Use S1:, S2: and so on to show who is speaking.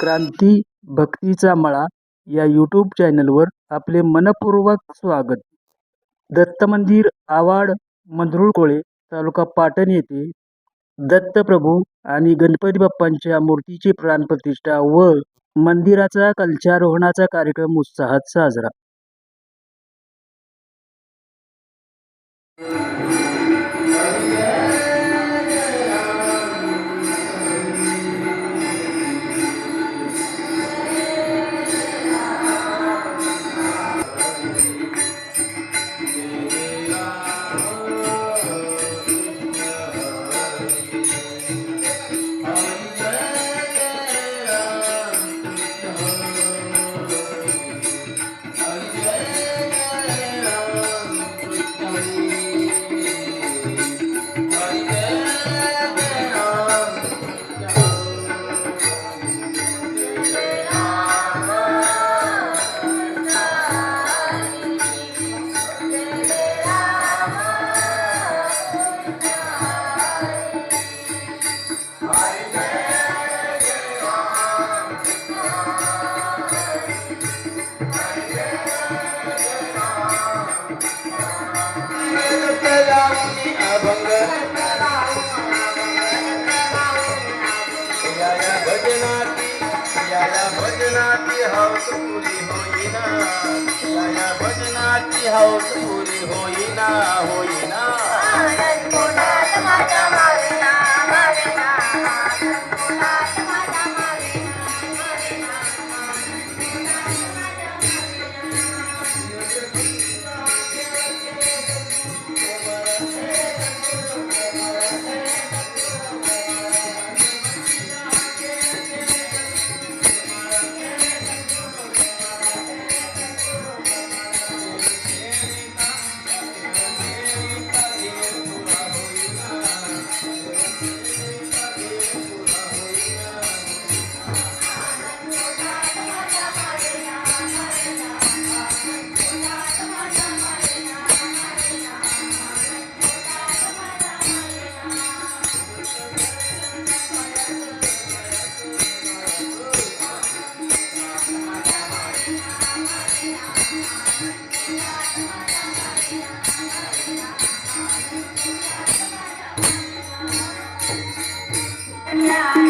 S1: क्रांती भक्तीचा मळा या यूट्यूब चॅनलवर आपले मनपूर्वक स्वागत. दत्त मंदिर आवाड मंदरुळकोळे तालुका पाटण येथे दत्तप्रभू आणि गणपती बाप्पांच्या मूर्तीची प्राणप्रतिष्ठा व मंदिराचा कलशारोहणाचा कार्यक्रम उत्साहात साजरा.
S2: भजनाची हौस पुरी होईना होईना.
S3: Yeah.